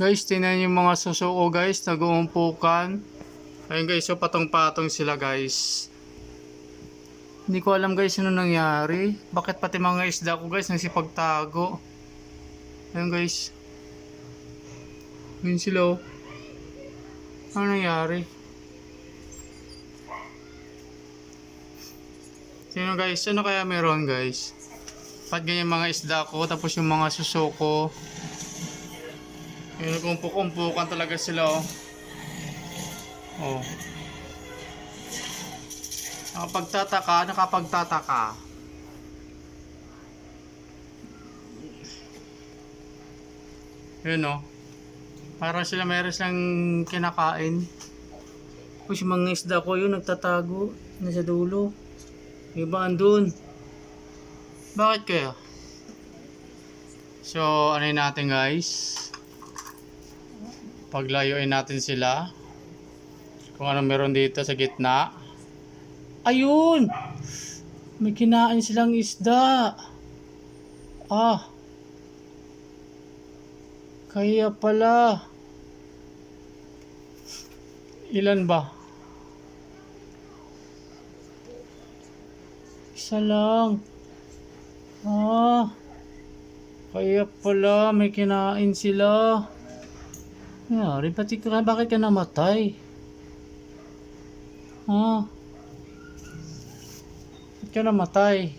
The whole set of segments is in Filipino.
Guys, tingnan yung mga susuko guys, nag-uumpukan. Ayun guys, so patong-patong sila guys. Hindi ko alam guys ano nangyari. Bakit pati mga isda ko guys nagsipagtago. Ayun guys. Yun sila oh. Ano nangyari? Sino guys? Ano kaya meron guys? Pat ganyan mga isda ko, tapos yung mga susuko. Yung nagkumpuk-umpukan talaga sila oh. Oh. Nakapagtataka, nakapagtataka. Yun oh. Parang sila meron silang kinakain. Yung mga isda ko yun nagtatago. Nasa dulo. Iba andun. Bakit kaya? So, ano natin guys? Paglayuin natin sila. Kung ano meron dito sa gitna. Ayun! May kinain silang isda. Ah. Kaya pala. Ilan ba? Isa lang. Ah. Kaya pala may kinain sila. Yari, pati ka, bakit ka namatay? Ha? Bakit ka namatay?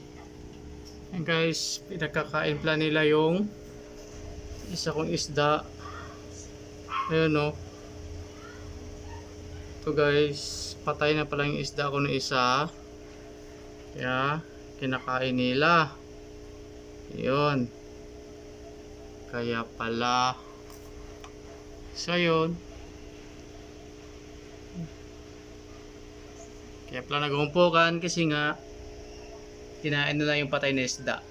Ayan guys, pinagkakain pala nila yung isa kong isda. Ayun no. Ito guys, patay na pala yung isda ko na isa. Kaya, kinakain nila. Yun. Kaya pala. So, yun. Kaya pala nagumpukan kasi nga kinain nila yung patay na isda.